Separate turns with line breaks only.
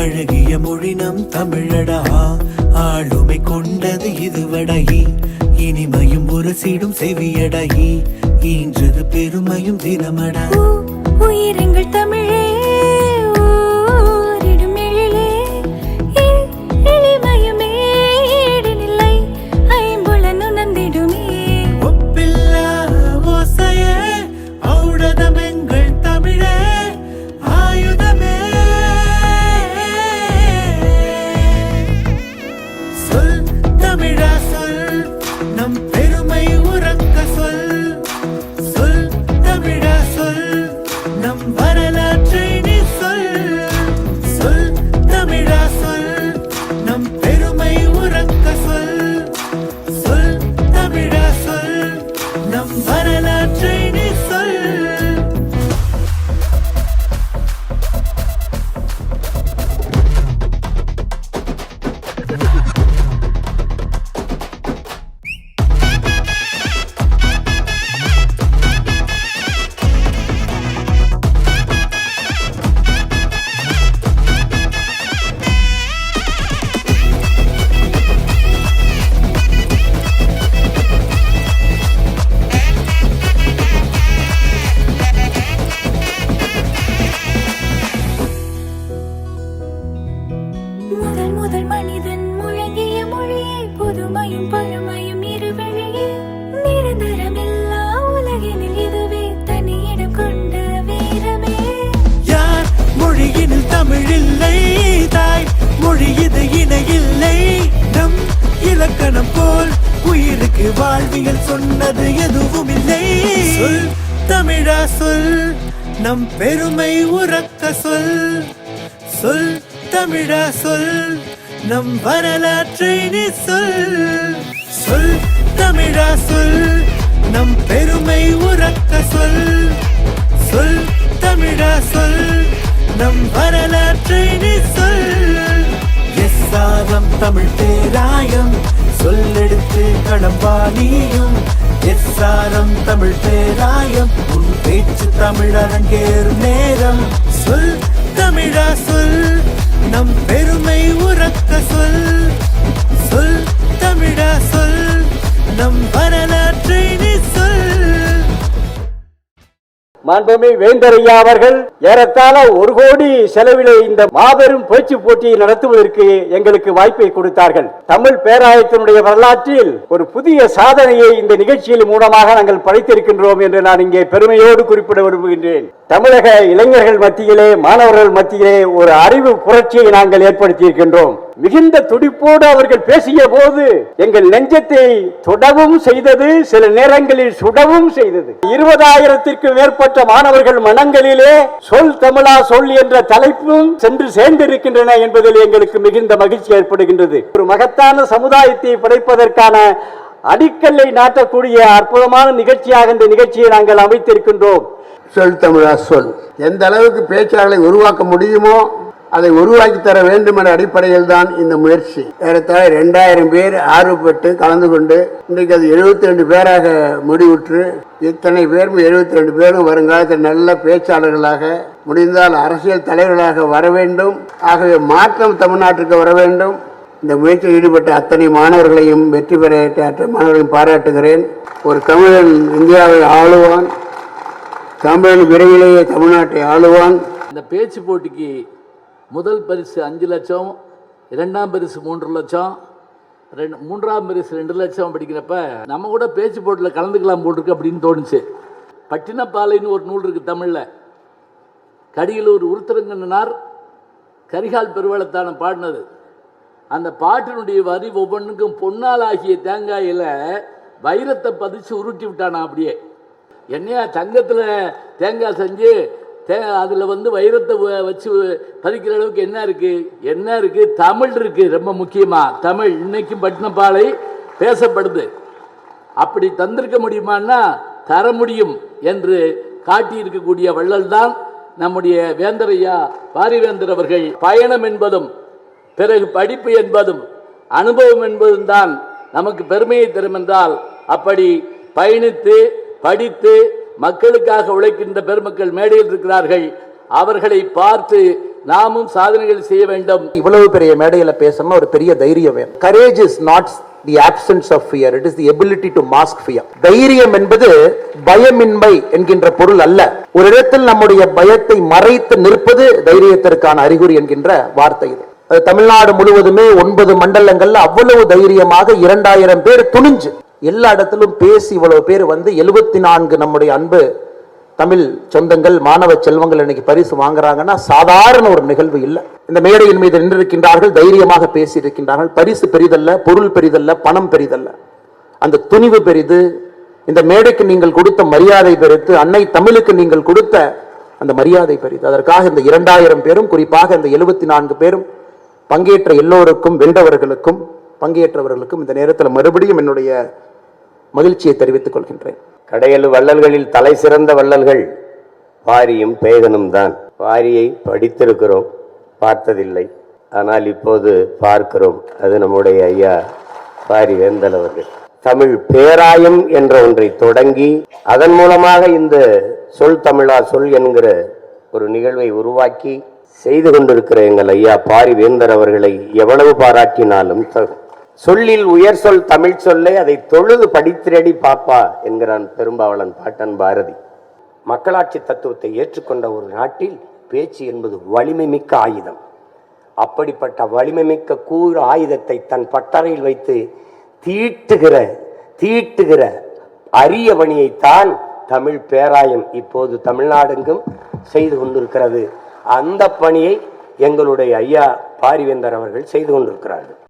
அழகிய மொழி நம் தமிழடா. ஆளுமை கொண்டது இதுவடகி இனிமையும் ஒரு சீடும் செவியடகி ஈன்றது பெருமையும் தினமடா.
உயிரங்கள் தமிழ்
இலக்கணம் போல் உயிருக்கு வாழ்வியல் சொன்னது எதுவும் இல்லை சொல் தமிழா சொல் நம் பெருமை உறக்க சொல். சொல் தமிழா சொல் நம் வரலாற்றை நீ சொல். சொல் தமிழா சொல் நம் பெருமை உறக்க சொல். சொல் தமிழா சொல் நம் வரலாற்றை நீ சொல். எஸ்ஆரம் தமிழ் பேராயம். சொல்லெடுத்து கடம்பானியும் எஸ்ஆரம் தமிழ் பேராயம். உன் பேச்சு தமிழ் அரங்கேறும் நேரம். சொல் தமிழா சொல். நம் பெருமை உறக்க சொல். சொல் தமிழா சொல். நம் வரலாறு
மாண்புமை வேந்தரையா அவர்கள் ஏறத்தாழ ஒரு கோடி செலவிலே இந்த மாபெரும் பேச்சு போட்டியை நடத்துவதற்கு எங்களுக்கு வாய்ப்பை கொடுத்தார்கள். தமிழ் பேராயத்தினுடைய வரலாற்றில் ஒரு புதிய சாதனையை இந்த நிகழ்ச்சியில் மூலமாக நாங்கள் படைத்திருக்கின்றோம் என்று நான் இங்கே பெருமையோடு குறிப்பிட விரும்புகின்றேன். தமிழக இளைஞர்கள் மத்தியிலே மாணவர்கள் மத்தியிலே ஒரு அறிவு புரட்சியை நாங்கள் ஏற்படுத்தியிருக்கின்றோம். மிகுந்த துடிப்போடு அவர்கள் பேசிய போது எங்கள் நெஞ்சத்தை தொடவும் செய்தது சில நேரங்களில் சுடவும் செய்தது. இருபதாயிரத்திற்கு மேற்பட்ட மாணவர்கள் மனங்களிலே சொல் தமிழா சொல் என்ற தலைப்பும் சென்று சேர்ந்திருக்கின்றன என்பதில் எங்களுக்கு மிகுந்த மகிழ்ச்சி ஏற்படுகின்றது. ஒரு மகத்தான சமுதாயத்தை படைப்பதற்கான அடிக்கல்லை நாட்டக்கூடிய அற்புதமான நிகழ்ச்சியாக இந்த நிகழ்ச்சியை நாங்கள் அமைத்திருக்கின்றோம்.
சொல் தமிழா சொல். எந்த அளவுக்கு பேச்சாளர்களை உருவாக்க முடியுமோ அதை உருவாக்கி தர வேண்டும் என்ற அடிப்படையில் தான் இந்த முயற்சி. ஏறத்தாழ ரெண்டாயிரம் பேர் ஆர்வப்பட்டு கலந்து கொண்டு இன்றைக்கு அது எழுபத்தி ரெண்டு பேராக முடிவுற்று இத்தனை பேரும் எழுபத்தி ரெண்டு பேரும் வருங்காலத்தில் நல்ல பேச்சாளர்களாக முடிந்தால் அரசியல் தலைவர்களாக வர வேண்டும். ஆகவே மாற்றம் தமிழ்நாட்டிற்கு வர வேண்டும். இந்த முயற்சியில் ஈடுபட்ட அத்தனை மாணவர்களையும் வெற்றி பெற மாணவர்களையும் பாராட்டுகிறேன். ஒரு தமிழன் இந்தியாவை ஆளுவான் தமிழன் விரைவிலேயே தமிழ்நாட்டை ஆளுவான்.
இந்த பேச்சு போட்டிக்கு முதல் பரிசு அஞ்சு லட்சம் இரண்டாம் பரிசு மூன்று லட்சம் ரெண்டு மூன்றாம் பரிசு ரெண்டு லட்சம் படிக்கிறப்ப நம்ம கூட பேச்சு போட்டில் கலந்துக்கலாம் போட்டிருக்கு அப்படின்னு தோணுச்சு. பட்டினப்பாலைன்னு ஒரு நூல் இருக்குது தமிழில். கடியில் ஒரு கரிகால் பெருவளத்தான பாடினது. அந்த பாட்டினுடைய வரி ஒவ்வொன்றுக்கும் பொன்னால் ஆகிய தேங்காயில் வைரத்தை பதிச்சு உருட்டி விட்டானா அப்படியே. என்னையா தங்கத்தில் தேங்காய் செஞ்சு தே அதில் வந்து வைரத்தை வ- வச்சு பதிக்கிற அளவுக்கு என்ன இருக்குது என்ன இருக்குது தமிழ் இருக்குது ரொம்ப முக்கியமாக தமிழ் இன்னைக்கும் பட்டினப்பாலை பேசப்படுது. அப்படி தந்திருக்க முடியுமான்னா தர முடியும் என்று காட்டியிருக்கக்கூடிய வள்ளல் தான் நம்முடைய வேந்தரையா பாரிவேந்தர் அவர்கள். பயணம் என்பதும் பிறகு படிப்பு என்பதும் அனுபவம் என்பதும் தான் நமக்கு பெருமையை தரும் என்றால் அப்படி பயணித்து படித்து மக்களுக்காக உழைக்கின்ற பெருமக்கள் மேடையில் இருக்கிறார்கள். அவர்களை பார்த்து நாமும் சாதனைகள் செய்ய வேண்டும்.
இவ்வளவு பெரிய மேடையில பேசணும் ஒரு பெரிய தைரியம் வேணும். Courage is not the absence of fear it is the ability to mask fear தைரியம் என்பது பயமின்மை என்கின்ற பொருள் அல்ல. ஒரு இடத்தில் நம்முடைய பயத்தை மறைத்து நிற்பது தைரியத்திற்கான அறிகுறி என்கின்ற வார்த்தை இது. அது தமிழ்நாடு முழுவதுமே ஒன்பது மண்டலங்கள்ல அவ்வளவு தைரியமாக இரண்டாயிரம் பேர் துணிஞ்சு எல்லா இடத்திலும் பேசி இவ்வளவு பேர் வந்து எழுபத்தி நான்கு நம்முடைய அன்பு தமிழ் சொந்தங்கள் மாணவ செல்வங்கள் இன்னைக்கு பரிசு வாங்குறாங்கன்னா சாதாரண ஒரு நிகழ்வு இல்லை. இந்த மேடையின் மீது நின்றிருக்கின்றார்கள் தைரியமாக பேசியிருக்கின்றார்கள். பரிசு பெரிதல்ல பொருள் பெரிதல்ல பணம் பெரிதல்ல. அந்த துணிவு பெரிது. இந்த மேடைக்கு நீங்கள் கொடுத்த மரியாதை பெருத்து அன்னை தமிழுக்கு நீங்கள் கொடுத்த அந்த மரியாதை பெரிது. அதற்காக இந்த இரண்டாயிரம் பேரும் குறிப்பாக இந்த எழுபத்தி நான்கு பேரும் பங்கேற்ற எல்லோருக்கும் வென்றவர்களுக்கும் பங்கேற்றவர்களுக்கும் இந்த நேரத்தில் மறுபடியும் என்னுடைய மகிழ்ச்சியை தெரிவித்துக் கொள்கின்றேன்.
கடையலு வள்ளல்களில் தலை சிறந்த வள்ளல்கள் வாரியும் பேகனும் தான். வாரியை படித்திருக்கிறோம் பார்த்ததில்லை. ஆனால் இப்போது பார்க்கிறோம். அது நம்முடைய ஐயா பாரி வேந்தல் அவர்கள். தமிழ் பேராயம் என்ற ஒன்றை தொடங்கி அதன் மூலமாக இந்த சொல் தமிழா சொல் என்கிற ஒரு நிகழ்வை உருவாக்கி செய்து கொண்டிருக்கிற எங்கள் ஐயா பாரி வேந்தர் அவர்களை எவ்வளவு பாராட்டினாலும் தகும். சொல்லில் உயர் சொல் தமிழ் சொல்லை அதை தொழுது படித்திரடி பாப்பா என்கிறான் பெரும்பாவளன் பாட்டன் பாரதி. மக்களாட்சி தத்துவத்தை ஏற்றுக்கொண்ட ஒரு நாட்டில் பேச்சு என்பது வலிமை மிக்க ஆயுதம். அப்படிப்பட்ட வலிமை மிக்க கூறு ஆயுதத்தை தன் பட்டறையில் வைத்து தீட்டுகிற தீட்டுகிற அரிய பணியைத்தான் தமிழ் பேராயம் இப்போது தமிழ்நாடெங்கும் செய்து கொண்டிருக்கிறது. அந்த பணியை எங்களுடைய ஐயா பாரிவேந்தர் அவர்கள் செய்து கொண்டிருக்கிறார்கள்.